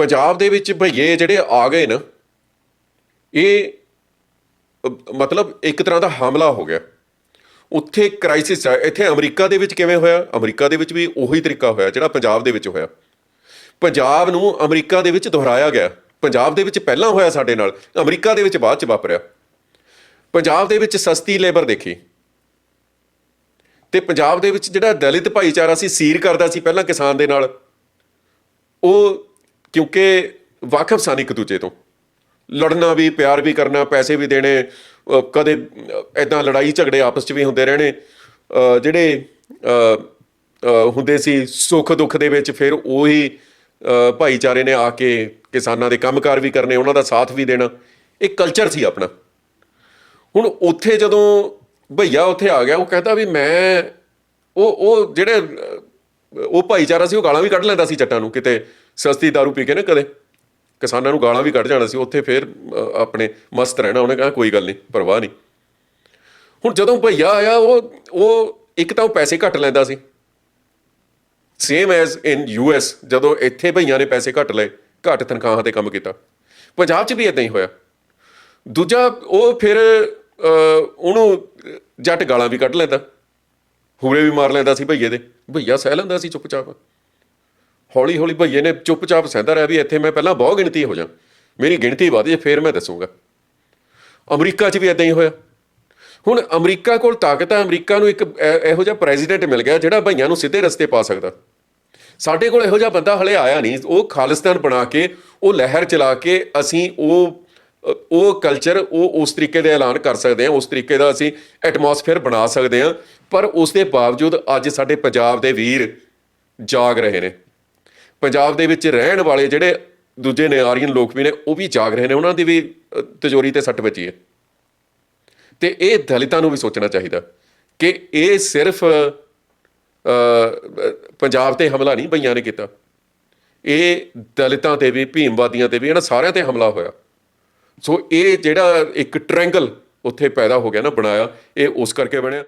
ਪੰਜਾਬ ਦੇ ਵਿੱਚ ਭਈਏ ਜਿਹੜੇ ਆ ਗਏ ਨਾ, ਇਹ ਮਤਲਬ ਇੱਕ ਤਰ੍ਹਾਂ ਦਾ ਹਮਲਾ ਹੋ ਗਿਆ। ਉੱਥੇ ਕ੍ਰਾਈਸਿਸ ਆ, ਇੱਥੇ ਅਮਰੀਕਾ ਦੇ ਵਿੱਚ ਕਿਵੇਂ ਹੋਇਆ? ਅਮਰੀਕਾ ਦੇ ਵਿੱਚ ਵੀ ਉਹੀ ਤਰੀਕਾ ਹੋਇਆ, ਜਿਹੜਾ ਪੰਜਾਬ ਦੇ ਵਿੱਚ ਹੋਇਆ। ਪੰਜਾਬ ਨੂੰ ਅਮਰੀਕਾ ਦੇ ਵਿੱਚ ਦੁਹਰਾਇਆ ਗਿਆ। ਪੰਜਾਬ ਦੇ ਵਿੱਚ ਪਹਿਲਾਂ ਹੋਇਆ ਸਾਡੇ ਨਾਲ, ਅਮਰੀਕਾ ਦੇ ਵਿੱਚ ਬਾਅਦ ਚ ਵਾਪਰਿਆ। ਪੰਜਾਬ ਦੇ ਵਿੱਚ ਸਸਤੀ ਲੇਬਰ ਦੇਖੀ। ਤੇ ਪੰਜਾਬ ਦੇ ਵਿੱਚ ਜਿਹੜਾ ਦਲਿਤ ਭਾਈਚਾਰਾ ਸੀ, ਸੀਰ ਕਰਦਾ ਸੀ ਪਹਿਲਾਂ ਕਿਸਾਨ ਦੇ ਨਾਲ, ਉਹ ਕਿਉਂਕਿ ਵਾਕਫ ਸਨ ਇੱਕ ਦੂਜੇ ਤੋਂ। ਲੜਨਾ ਵੀ, ਪਿਆਰ ਵੀ ਕਰਨਾ, ਪੈਸੇ ਵੀ ਦੇਣੇ ਕਦੇ ਐਦਾਂ ਲੜਾਈ ਝਗੜੇ ਆਪਸ 'ਚ ਵੀ ਹੁੰਦੇ ਰਹਿਣੇ ਜਿਹੜੇ ਹੁੰਦੇ ਸੀ ਸੁੱਖ ਦੁੱਖ ਦੇ ਵਿੱਚ ਫਿਰ ਉਹੀ ਭਾਈਚਾਰੇ ਨੇ ਆ ਕੇ ਕਿਸਾਨਾਂ ਦੇ ਕੰਮਕਾਰ ਵੀ ਕਰਨੇ, ਉਹਨਾਂ ਦਾ ਸਾਥ ਵੀ ਦੇਣਾ, ਇਹ ਕਲਚਰ ਸੀ ਆਪਣਾ। ਹੁਣ ਉੱਥੇ ਜਦੋਂ ਭਈਆ ਉੱਥੇ ਆ ਗਿਆ, ਉਹ ਕਹਿੰਦਾ ਵੀ ਮੈਂ, ਉਹ ਉਹ ਜਿਹੜੇ ਉਹ ਭਾਈਚਾਰਾ ਸੀ, ਉਹ ਗਾਲਾਂ ਵੀ ਕੱਢ ਲੈਂਦਾ ਸੀ ਜੱਟਾਂ ਨੂੰ, ਕਿਤੇ ਸਸਤੀ दारू ਪੀ ਕੇ ਨਾ ਕਦੇ। ਕਿਸਾਨਾਂ ਨੂੰ ਗਾਲਾਂ ਵੀ ਕੱਢ ਜਾਣਾ ਸੀ, ਉੱਥੇ ਫਿਰ ਆਪਣੇ ਮਸਤ ਰਹਿਣਾ, ਉਹਨੇ ਕਹਾ, ਕੋਈ ਗੱਲ ਨਹੀਂ, ਪਰਵਾਹ ਨਹੀਂ। ਹੁਣ ਜਦੋਂ ਭਈਆ ਆਇਆ, ਉਹ ਉਹ ਇੱਕ ਤਾਂ ਉਹ ਪੈਸੇ ਘੱਟ ਲੈਂਦਾ ਸੀ। Same as in U US ਜਦੋਂ ਇੱਥੇ ਭਈਆਂ ਨੇ ਪੈਸੇ ਘੱਟ ਲਏ, ਘੱਟ ਤਨਖਾਹਾਂ ਤੇ ਕੰਮ ਕੀਤਾ। ਪੰਜਾਬ 'ਚ ਵੀ ਇਦਾਂ ਹੀ ਹੋਇਆ। ਦੂਜਾ, ਉਹ ਫਿਰ ਉਹਨੂੰ ਜੱਟ ਗਾਲਾਂ ਵੀ ਕੱਢ ਲੈਂਦਾ। ਹੂਰੇ ਵੀ ਮਾਰ ਲੈਂਦਾ ਸੀ ਭਈਏ ਦੇ। ਭਈਆ ਸਹਿ ਲੈਂਦਾ ਸੀ ਚੁੱਪਚਾਪ। ਹੌਲੀ ਹੌਲੀ ਭਈਏ ਨੇ ਚੁੱਪਚਾਪ ਸਹਿੰਦਾ ਰਿਹਾ ਵੀ ਇੱਥੇ ਮੈਂ ਪਹਿਲਾਂ ਬਹੁਤ ਗਿਣਤੀ ਹੋ ਜਾ। ਮੇਰੀ ਗਿਣਤੀ ਵਧ ਜੇ ਫਿਰ ਮੈਂ ਦੱਸੂਗਾ। ਅਮਰੀਕਾ 'ਚ ਵੀ ਇਦਾਂ ਹੀ ਹੋਇਆ। ਹੁਣ ਅਮਰੀਕਾ ਕੋਲ ਤਾਕਤ ਹੈ ਅਮਰੀਕਾ ਨੂੰ ਇੱਕ ਇਹ- ਇਹੋ ਜਿਹਾ ਪ੍ਰੈਜ਼ੀਡੈਂਟ ਮਿਲ ਗਿਆ ਜਿਹੜਾ ਭਈਆਂ ਨੂੰ ਸਿੱਧੇ ਰਸਤੇ ਪਾ ਸਕਦਾ। ਸਾਡੇ ਕੋਲ ਇਹੋ ਜਿਹਾ ਬੰਦਾ ਹਲੇ ਆਇਆ ਨਹੀਂ। ਉਹ ਖਾਲਿਸਤਾਨ ਬਣਾ ਕੇ, ਉਹ ਲਹਿਰ ਚਲਾ ਕੇ ਅਸੀਂ ਉਹ ਉਹ ਕਲਚਰ ਉਹ ਉਸ ਤਰੀਕੇ ਦੇ ਐਲਾਨ ਕਰ ਸਕਦੇ ਹਾਂ ਉਸ ਤਰੀਕੇ ਦਾ ਅਸੀਂ ਐਟਮੋਸਫੇਅਰ ਬਣਾ ਸਕਦੇ ਹਾਂ ਪਰ ਉਸ ਦੇ ਬਾਵਜੂਦ ਅੱਜ ਸਾਡੇ ਪੰਜਾਬ ਦੇ ਵੀਰ ਜਾਗ ਰਹੇ ਨੇ। ਪੰਜਾਬ ਦੇ ਵਿੱਚ ਰਹਿਣ ਵਾਲੇ ਜਿਹੜੇ ਦੂਜੇ ਨੇ ਆਰੀਅਨ ਲੋਕ ਵੀ ਨੇ ਉਹ ਵੀ ਜਾਗ ਰਹੇ ਨੇ ਉਹਨਾਂ ਦੀ ਵੀ ਅ, ਤਿਜੋਰੀ ਤੇ ਸੱਟ ਵੱਜੀ ਹੈ। ਤੇ ਇਹ ਦਲਿਤਾਂ ਨੂੰ ਵੀ ਸੋਚਣਾ ਚਾਹੀਦਾ ਕਿ ਇਹ ਸਿਰਫ ਪੰਜਾਬ ਤੇ ਹਮਲਾ ਨਹੀਂ ਬਈਆਂ ਨੇ ਕੀਤਾ। ਇਹ ਦਲਿਤਾਂ ਤੇ ਵੀ ਭੀਮਵਾਦੀਆਂ ਤੇ ਵੀ ਇਹਨਾਂ ਸਾਰਿਆਂ ਤੇ ਹਮਲਾ ਹੋਇਆ। ਸੋ ਇਹ ਜਿਹੜਾ ਇੱਕ ਟ੍ਰਾਇੰਗਲ ਉੱਥੇ ਪੈਦਾ ਹੋ ਗਿਆ ਨਾ ਬਣਾਇਆ, ਇਹ ਉਸ ਕਰਕੇ ਬਣਿਆ।